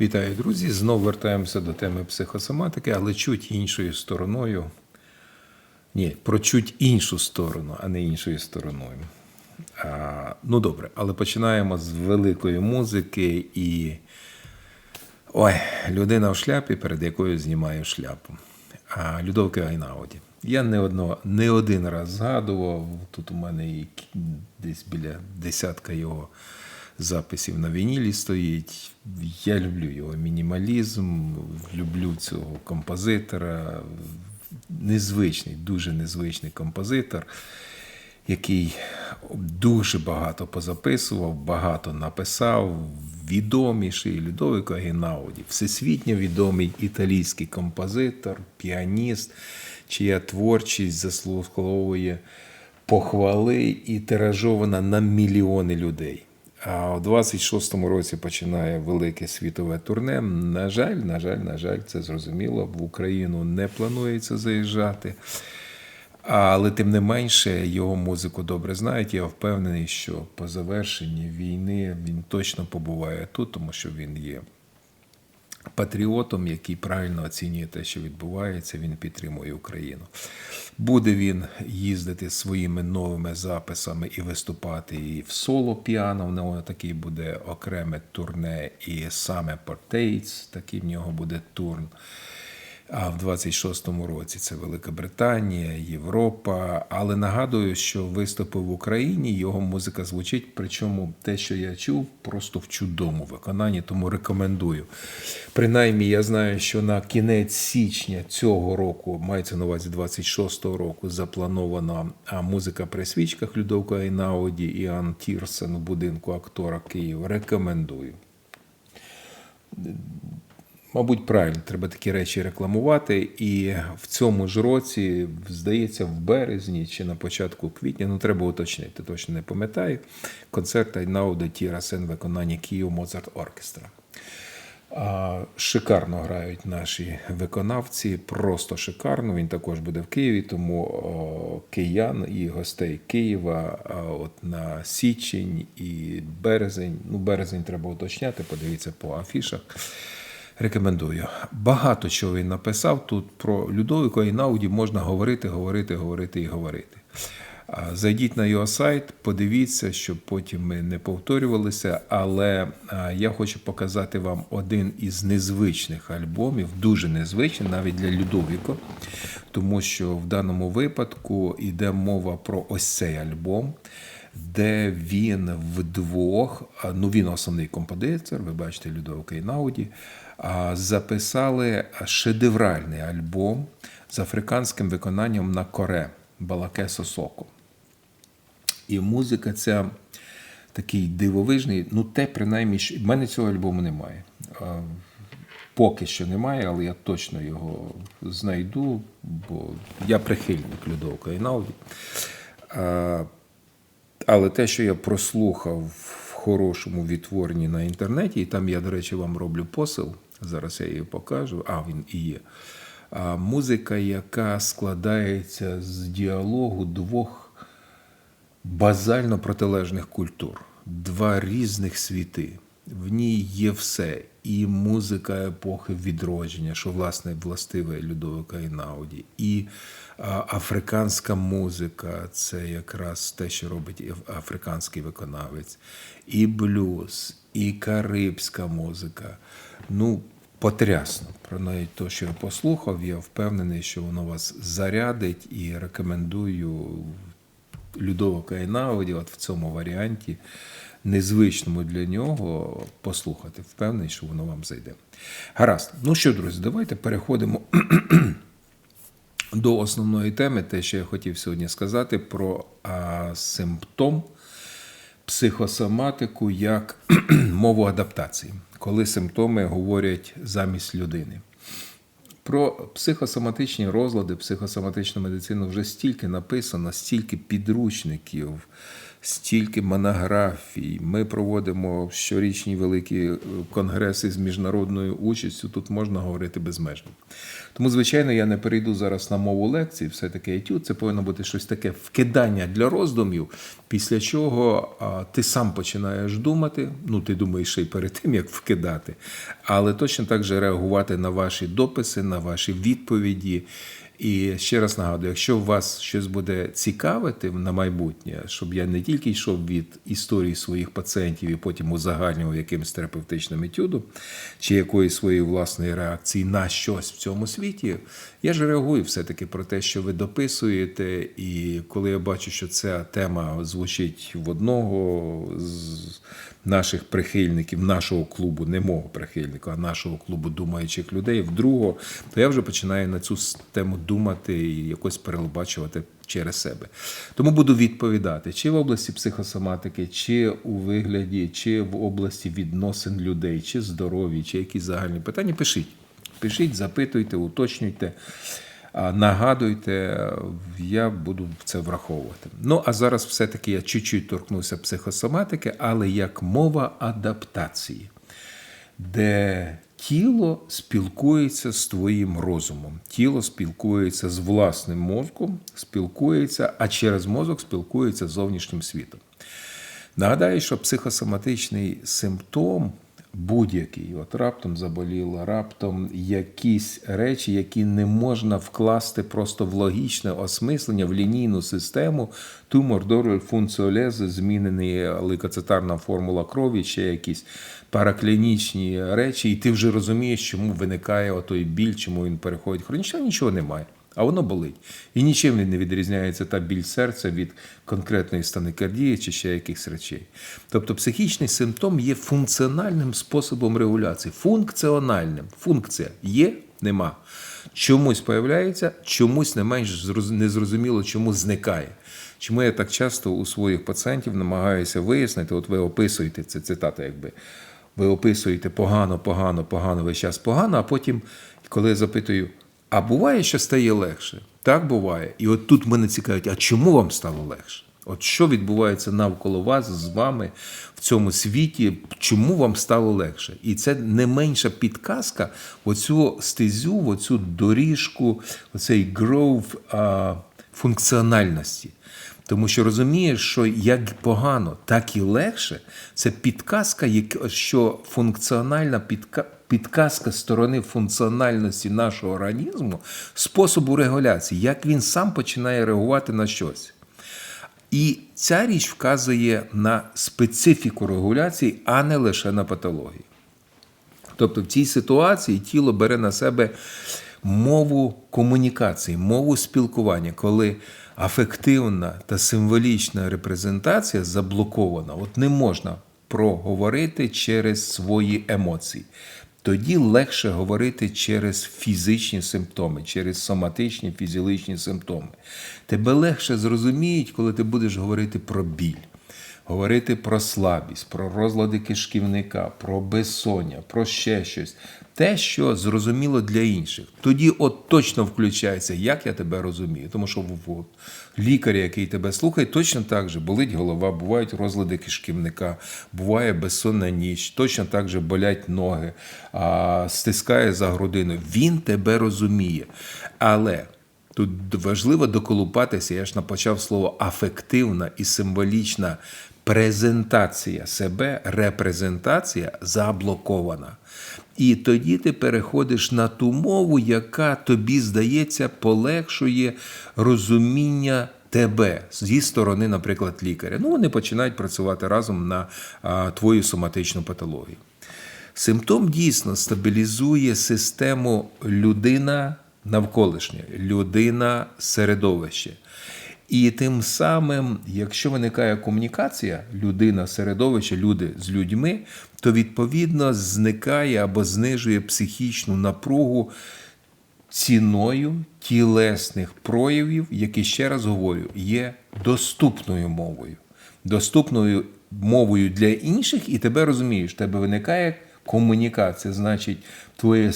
Вітаю, друзі! Знову вертаємося до теми психосоматики, але чуть іншою стороною. Ні, про чуть іншу сторону, а не іншою стороною. А, ну добре, але починаємо з великої музики і. Ой, людина в шляпі, перед якою знімаю шляпу. А, Людовки Айнауді. Я не, одно, не один раз згадував. Тут у мене і десь біля десятка його записів на вінілі стоїть. Я люблю його мінімалізм, люблю цього композитора. Незвичний, дуже незвичний композитор, який дуже багато позаписував, багато написав. Відоміший Людовико Генауді, всесвітньо відомий італійський композитор, піаніст, чия творчість заслуговує похвали і тиражована на мільйони людей. А у 26-му році починає велике світове турне. На жаль, на жаль, на жаль, це зрозуміло. В Україну не планується заїжджати. Але тим не менше його музику добре знають. Я впевнений, що по завершенні війни він точно побуває тут, тому що він є патріотом, який правильно оцінює те, що відбувається. Він підтримує Україну. Буде він їздити своїми новими записами і виступати і в соло піано. В нього такий буде окреме турне, і саме Портейц, такий в нього буде турн. А в 26-му році це Велика Британія, Європа. Але нагадую, що виступи в Україні його музика звучить. Причому те, що я чув, просто в чудовому виконанні, тому рекомендую. Принаймні, я знаю, що на кінець січня цього року, мається на увазі 26-го року, запланована музика при свічках Людовка Айнауді і Ан Тірсен у будинку актора Києва. Рекомендую. Мабуть, правильно, треба такі речі рекламувати. І в цьому ж році, здається, в березні чи на початку квітня, ну треба уточнити, точно не пам'ятаю. Концерт Айнауда Тіра Сен виконання Київ Моцарт Оркестра. Шикарно грають наші виконавці, просто шикарно. Він також буде в Києві, тому киян і гостей Києва от на січень і березень. Ну, березень треба уточняти, подивіться по афішах. Рекомендую. Багато чого він написав. Тут про Людовика і Науді можна говорити, говорити, говорити і говорити. Зайдіть на його сайт, подивіться, щоб потім ми не повторювалися. Але я хочу показати вам один із незвичних альбомів, дуже незвичний, навіть для Людовіко, тому що в даному випадку йде мова про ось цей альбом. Де він вдвох, ну він основний композитор, ви бачите Людовика і Науді, записали шедевральний альбом з африканським виконанням на коре Балаке Сосоко. І музика ця такий дивовижний. Ну, те, принаймні, в мене цього альбому немає. Поки що немає, але я точно його знайду, бо я прихильник Людовка Інауді. Але те, що я прослухав в хорошому відтворенні на інтернеті, і там я, до речі, вам роблю посил. Зараз я її покажу. А, він і є. А музика, яка складається з діалогу двох базально протилежних культур, два різних світи. В ній є все. І музика епохи відродження, що власне властиве Людовика Інауді, і африканська музика це якраз те, що робить африканський виконавець, і блюз, і карибська музика. Ну, потрясно. Про навіть те, що я послухав, я впевнений, що воно вас зарядить і рекомендую Людовика Айнауді, от в цьому варіанті, незвичному для нього, послухати. Впевнений, що воно вам зайде. Гаразд. Ну що, друзі, давайте переходимо до основної теми, те, що я хотів сьогодні сказати, про а, симптом психосоматику як мову адаптації, коли симптоми говорять замість людини. Про психосоматичні розлади, психосоматичну медицину вже стільки написано, стільки підручників, стільки монографій. Ми проводимо щорічні великі конгреси з міжнародною участю. Тут можна говорити безмежно. Тому, звичайно, я не перейду зараз на мову лекцій, все-таки етюд. Це повинно бути щось таке вкидання для роздумів, після чого ти сам починаєш думати. Ну, ти думаєш ще й перед тим, як вкидати, але точно так же реагувати на ваші дописи, на ваші відповіді. І ще раз нагадую, якщо вас щось буде цікавити на майбутнє, щоб я не тільки йшов від історії своїх пацієнтів і потім узагальнював якимось терапевтичним етюдом чи якоїсь своєї власної реакції на щось в цьому світі, я ж реагую все-таки про те, що ви дописуєте, і коли я бачу, що ця тема звучить в одного з наших прихильників, нашого клубу, не мого прихильника, а нашого клубу думаючих людей, в другого, то я вже починаю на цю тему думати і якось перелбачувати через себе. Тому буду відповідати, чи в області психосоматики, чи у вигляді, чи в області відносин людей, чи здоров'я, чи якісь загальні питання. Пишіть. Пишіть, запитуйте, уточнюйте. Нагадуйте, я буду це враховувати. Ну, а зараз все-таки я чуть-чуть торкнуся психосоматики, але як мова адаптації, де тіло спілкується з твоїм розумом, тіло спілкується з власним мозком, спілкується, а через мозок спілкується з зовнішнім світом. Нагадаю, що психосоматичний симптом будь-який, от раптом заболіло, раптом якісь речі, які не можна вкласти просто в логічне осмислення, в лінійну систему, тумор, дороль, функціолези, змінений лейкоцитарна формула крові, ще якісь параклінічні речі, і ти вже розумієш, чому виникає отой біль, чому він переходить. Хронічно, нічого немає. А воно болить. І нічим не відрізняється та біль серця від конкретної станикардії чи ще якихось речей. Тобто психічний симптом є функціональним способом регуляції. Функціональним. Функція є, нема. Чомусь появляється, чомусь не менш незрозуміло, чому зникає. Чому я так часто у своїх пацієнтів намагаюся вияснити, от ви описуєте це цитата, якби. Ви описуєте погано, погано, погано, весь час погано, а потім, коли я запитую, а буває, що стає легше? Так буває. І от тут мене цікавить, а чому вам стало легше? От що відбувається навколо вас з вами в цьому світі, чому вам стало легше? І це не менша підказка оцю стезю, оцю доріжку, оцей гроув функціональності. Тому що розумієш, що як погано, так і легше, це підказка, що функціональна підказка сторони функціональності нашого організму, способу регуляції, як він сам починає реагувати на щось. І ця річ вказує на специфіку регуляції, а не лише на патологію. Тобто в цій ситуації тіло бере на себе мову комунікації, мову спілкування, коли афективна та символічна репрезентація заблокована, от не можна проговорити через свої емоції. Тоді легше говорити через фізичні симптоми, через соматичні фізіологічні симптоми. Тебе легше зрозуміють, коли ти будеш говорити про біль, говорити про слабість, про розлади кишківника, про безсоння, про ще щось. Те, що зрозуміло для інших. Тоді от точно включається, як я тебе розумію. Тому що от, лікар, який тебе слухає, точно так же болить голова, бувають розлади кишківника, буває безсонна ніч, точно так же болять ноги, стискає за грудину. Він тебе розуміє. Але. Тут важливо доколупатися, я ж напочав слово афективна і символічна презентація себе, репрезентація заблокована. І тоді ти переходиш на ту мову, яка тобі здається полегшує розуміння тебе зі сторони, наприклад, лікаря. Ну, вони починають працювати разом на а, твою соматичну патологію. Симптом дійсно стабілізує систему людина навколишня, людина середовище. І тим самим, якщо виникає комунікація, людина, середовище, люди з людьми, то відповідно зникає або знижує психічну напругу ціною тілесних проявів, які ще раз говорю, є доступною мовою, доступною мовою для інших, і тебе розумієш, в тебе виникає комунікація, значить, твоє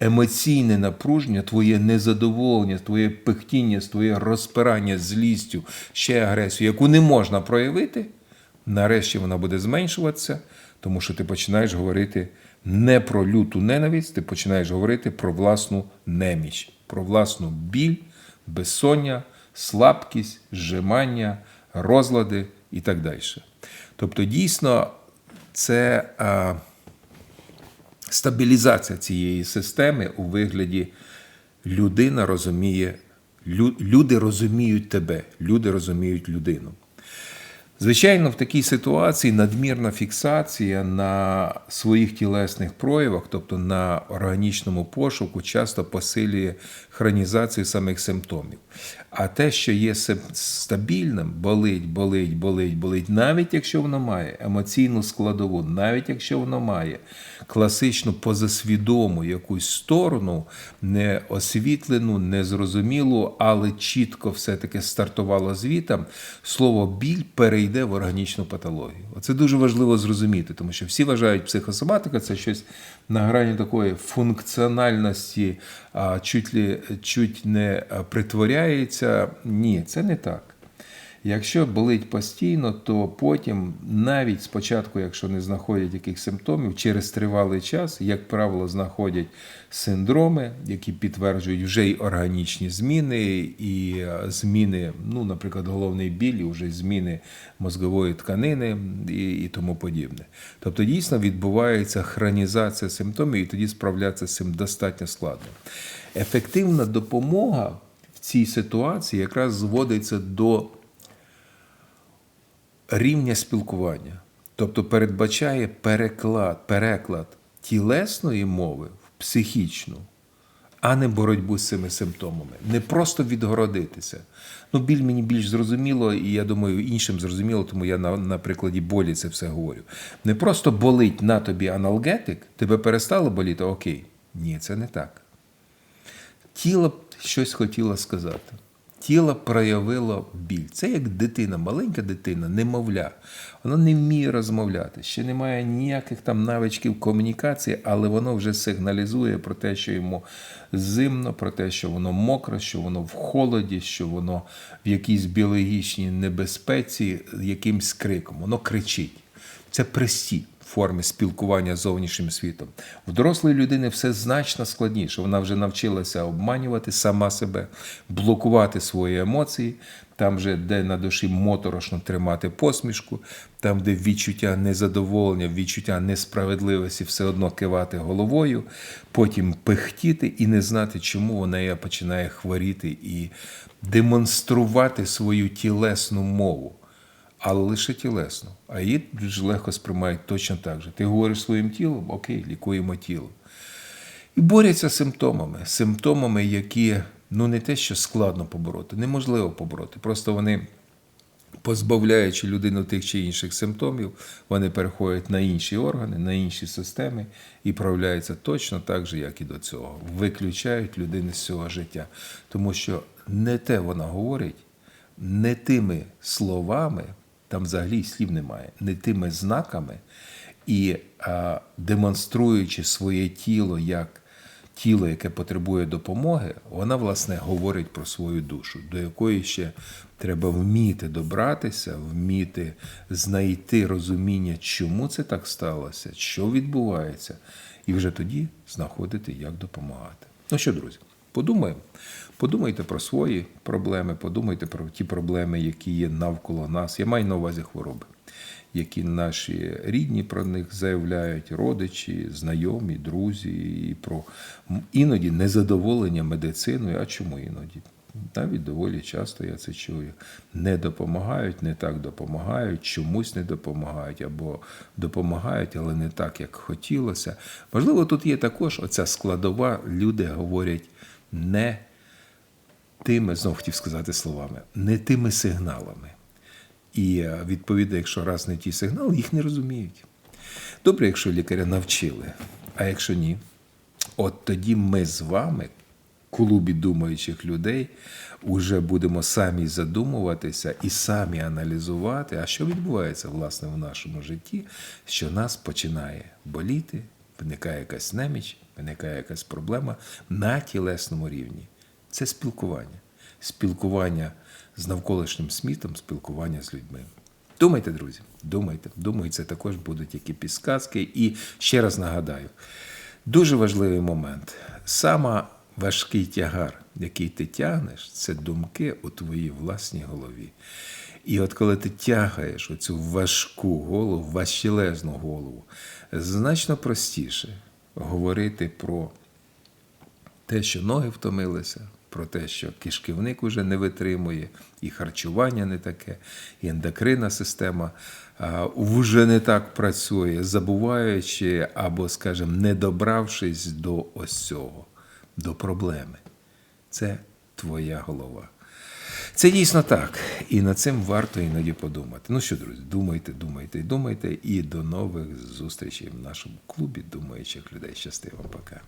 емоційне напруження, твоє незадоволення, твоє пихтіння, твоє розпирання злістю, ще агресію, яку не можна проявити, нарешті вона буде зменшуватися, тому що ти починаєш говорити не про люту ненависть, ти починаєш говорити про власну неміч, про власну біль, безсоння, слабкість, зжимання, розлади і так далі. Тобто, дійсно, це а, стабілізація цієї системи у вигляді людина розуміє, люди розуміють тебе, люди розуміють людину. Звичайно, в такій ситуації надмірна фіксація на своїх тілесних проявах, тобто на органічному пошуку, часто посилює хронізацію самих симптомів. А те, що є стабільним, болить, болить, болить, болить, навіть якщо воно має емоційну складову, навіть якщо воно має класичну позасвідому якусь сторону, не освітлену, незрозумілу, але чітко все-таки стартувало звітом, слово біль перейде в органічну патологію. Оце дуже важливо зрозуміти, тому що всі вважають, психосоматика це щось на грані такої функціональності, а чуть, ли, чуть не притворяється. Ні, це не так. Якщо болить постійно, то потім, навіть спочатку, якщо не знаходять яких симптомів, через тривалий час, як правило, знаходять синдроми, які підтверджують вже й органічні зміни, і е, зміни, ну, наприклад, головний біль, і вже зміни мозгової тканини і, і тому подібне. Тобто, дійсно відбувається хронізація симптомів, і тоді справлятися з цим достатньо складно. Ефективна допомога в цій ситуації якраз зводиться до рівня спілкування, тобто передбачає переклад, переклад тілесної мови в психічну, а не боротьбу з цими симптомами. Не просто відгородитися. Ну, біль мені більш зрозуміло, і я думаю, іншим зрозуміло, тому я на, на прикладі болі це все говорю. Не просто болить на тобі аналгетик, тебе перестало боліти, окей. Ні, це не так. Тіло щось хотіло сказати. Тіло проявило біль. Це як дитина, маленька дитина, немовля. Вона не вміє розмовляти, ще немає ніяких там навичків комунікації, але воно вже сигналізує про те, що йому зимно, про те, що воно мокро, що воно в холоді, що воно в якійсь біологічній небезпеці, якимсь криком. Воно кричить. Це прості форми спілкування з зовнішнім світом. В дорослої людини все значно складніше. Вона вже навчилася обманювати сама себе, блокувати свої емоції, там, вже, де на душі моторошно тримати посмішку, там, де відчуття незадоволення, відчуття несправедливості, все одно кивати головою, потім пихтіти і не знати, чому вона починає хворіти і демонструвати свою тілесну мову але лише тілесно. А її дуже легко сприймають точно так же. Ти говориш своїм тілом, окей, лікуємо тіло. І борються з симптомами, симптомами, які ну не те, що складно побороти, неможливо побороти. Просто вони, позбавляючи людину тих чи інших симптомів, вони переходять на інші органи, на інші системи і проявляються точно так же, як і до цього. Виключають людини з цього життя. Тому що не те вона говорить, не тими словами, там взагалі слів немає, не тими знаками і а, демонструючи своє тіло як тіло, яке потребує допомоги, вона, власне, говорить про свою душу, до якої ще треба вміти добратися, вміти знайти розуміння, чому це так сталося, що відбувається, і вже тоді знаходити, як допомагати. Ну що, друзі, подумаємо. Подумайте про свої проблеми, подумайте про ті проблеми, які є навколо нас. Я маю на увазі хвороби, які наші рідні про них заявляють, родичі, знайомі, друзі, і про іноді незадоволення медициною. А чому іноді? Навіть доволі часто я це чую. Не допомагають, не так допомагають, чомусь не допомагають, або допомагають, але не так, як хотілося. Можливо, тут є також оця складова, люди говорять не тими, знов хотів сказати словами, не тими сигналами. І е, відповідно, якщо раз не ті сигнали, їх не розуміють. Добре, якщо лікаря навчили, а якщо ні, от тоді ми з вами, клубі думаючих людей, уже будемо самі задумуватися і самі аналізувати, а що відбувається власне в нашому житті, що нас починає боліти, виникає якась неміч, виникає якась проблема на тілесному рівні. Це спілкування. Спілкування з навколишнім світом, спілкування з людьми. Думайте, друзі, думайте. Думаю, це також будуть які підсказки. І ще раз нагадаю, дуже важливий момент. Сама важкий тягар, який ти тягнеш, це думки у твоїй власній голові. І от коли ти тягаєш оцю важку голову, важчелезну голову, значно простіше говорити про те, що ноги втомилися, про те, що кишківник уже не витримує, і харчування не таке, і ендокринна система вже не так працює, забуваючи або, скажімо, не добравшись до ось цього, до проблеми. Це твоя голова. Це дійсно так. І над цим варто іноді подумати. Ну що, друзі, думайте, думайте, думайте. І до нових зустрічей в нашому клубі думаючих людей. Щасти пока.